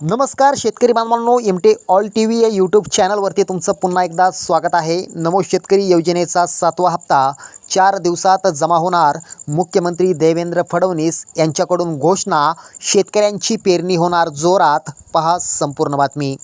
नमस्कार शेतकरी बांधवांनो M T all T V या यूट्यूब चॅनलवरती तुमचं पुन्हा एकदा स्वागत आहे. नमो शेतकरी योजनेचा सातवा हप्ता चार दिवसात जमा होणार. मुख्यमंत्री देवेंद्र फडणवीस यांच्याकडून घोषणा शेतकऱ्यांची पेरणी होणार जोरात. पहा संपूर्ण बातमी.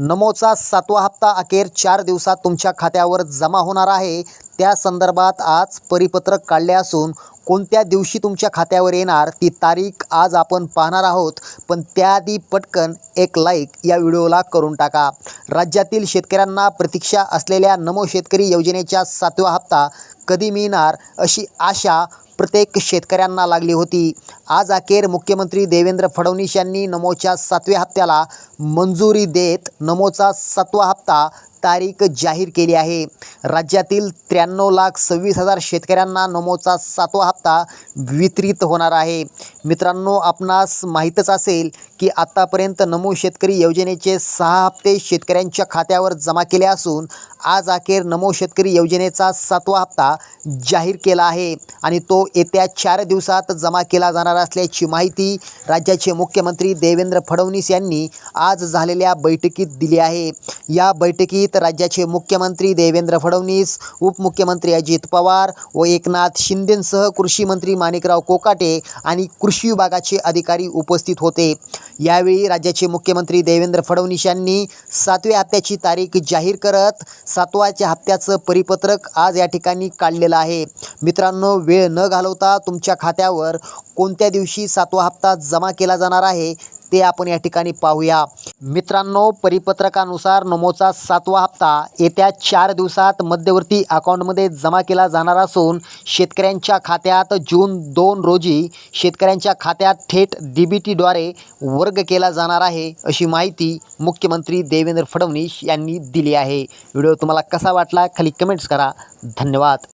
नमोचा सातवा हप्ता अखेर चार दिवसात तुमच्या खात्यावर जमा होणार आहे. त्या संदर्भात आज परिपत्रक काढले असून कोणत्या दिवशी तुमच्या खात्यावर येणार ती तारीख आज आपण पाहणार आहोत. पण त्याआधी पटकन एक लाईक या व्हिडिओला करून टाका. राज्यातील शेतकऱ्यांना प्रतीक्षा असलेल्या नमो शेतकरी योजनेच्या सातवा हप्ता कधी मिळणार अशी आशा प्रत्येक शेतकऱ्यांना लागली होती. आज अखेर मुख्यमंत्री देवेंद्र फडणवीस यांनी नमोच्या सातव्या हप्त्याला मंजुरी देत नमोचा सातवा हप्ता तारीख जाहीर केली आहे. राज्यातील त्र्याण्णव लाख सव्वीस हजार शेतकऱ्यांना नमोचा सातवा हप्ता वितरित होणार आहे. मित्रांनो आपणास माहीतच असेल की आत्तापर्यंत नमो शेतकरी योजनेचे सहा हप्ते शेतकऱ्यांच्या खात्यावर जमा केले असून आज अखेर नमो शेतकरी योजनेचा सातवा हप्ता जाहीर केला आहे आणि तो येत्या चार दिवसात जमा केला जाणार असल्याची माहिती राज्याचे मुख्यमंत्री देवेंद्र फडणवीस यांनी आज झालेल्या बैठकीत दिली आहे. या बैठकीत राज्याचे मुख्यमंत्री देवेंद्र फडणवीस उपमुख्यमंत्री अजित पवार व एकनाथ शिंदेंसह कृषी मंत्री माणिकराव कोकाटे आणि कृषी विभागाचे अधिकारी उपस्थित होते. यावेळी राज्याचे मुख्यमंत्री देवेंद्र फडणवीस यांनी सातव्या हप्त्याची तारीख जाहीर करत सातव्याच्या हप्त्याचं परिपत्रक आज या ठिकाणी काढलेलं आहे. मित्रांनो वेळ न घालवता तुमच्या खात्यावर कोणत्या दिवशी सातवा हप्ता जमा केला जाणार आहे ते आपण या ठिकाणी पाहूया. मित्रांनो परिपत्रकानुसार नमोचा सातवा हप्ता येत्या चार दिवसात मध्यवर्ती अकाउंटमध्ये जमा केला जाणार असून शेतकऱ्यांच्या खात्यात जून दोन रोजी शेतकऱ्यांच्या खात्यात थेट डी बी टीद्वारे वर्ग केला जाणार आहे अशी माहिती मुख्यमंत्री देवेंद्र फडणवीस यांनी दिली आहे. व्हिडिओ तुम्हाला कसा वाटला खाली कमेंट्स करा. धन्यवाद.